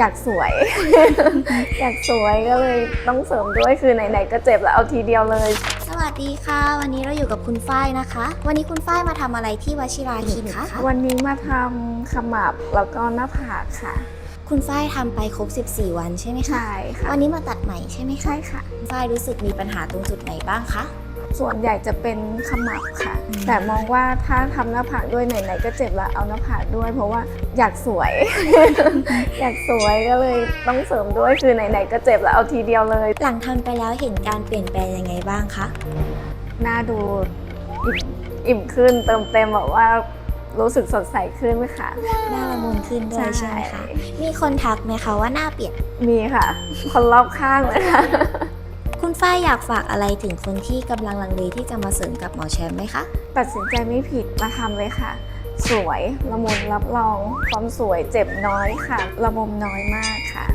อยากสวย อยากสวยก็เลยต้องเสริมด้วยคือไหนๆก็เจ็บแล้วเอาทีเดียวเลย สวัสดีค่ะ วันนี้เราอยู่กับคุณฝ้ายนะคะ วันนี้คุณฝ้ายมาทำอะไรที่วชิราคลินิกคะวันนี้มาทำขมับแล้วก็หน้าผากค่ะ คุณฝ้ายทำไปครบ 14 วันใช่ไหมคะใช่ค่ะวันนี้มาตัดใหม่ใช่ไหมคะใช่ค่ะคุณฝ้ายรู้สึกมีปัญหาตรงจุดไหนบ้างคะ ส่วนใหญ่จะเป็นขมับค่ะอืมแต่มองว่าถ้าทำหน้าผากด้วยไหนๆก็เจ็บแล้วเอาหน้าผากด้วย เพราะว่าอยากสวย อยากสวยก็เลยต้องเสริมด้วยคือไหนๆก็เจ็บแล้วเอาทีเดียวเลย หลังทำไปแล้วเห็นการเปลี่ยนแปลงยังไงบ้างคะ หน้าดูอิ่มอิ่มขึ้นเติมเต็มแบบว่ารู้สึกสดใสขึ้นค่ะ หน้าละมุนขึ้นด้วยใช่ไหมคะ มีคนทักไหมคะว่าหน้าเปลี่ยน มีค่ะ คนรอบข้างเลยค่ะคุณ ฝ้ายอยากฝากอะไรถึงคนที่กำลังลังเลที่จะมาเสริมกับหมอแชมป์ไหมคะ ตัดสินใจไม่ผิดมาทำเลยค่ะ สวยละมุนรับรอง ความสวยเจ็บน้อยค่ะ ระบมน้อยมากค่ะ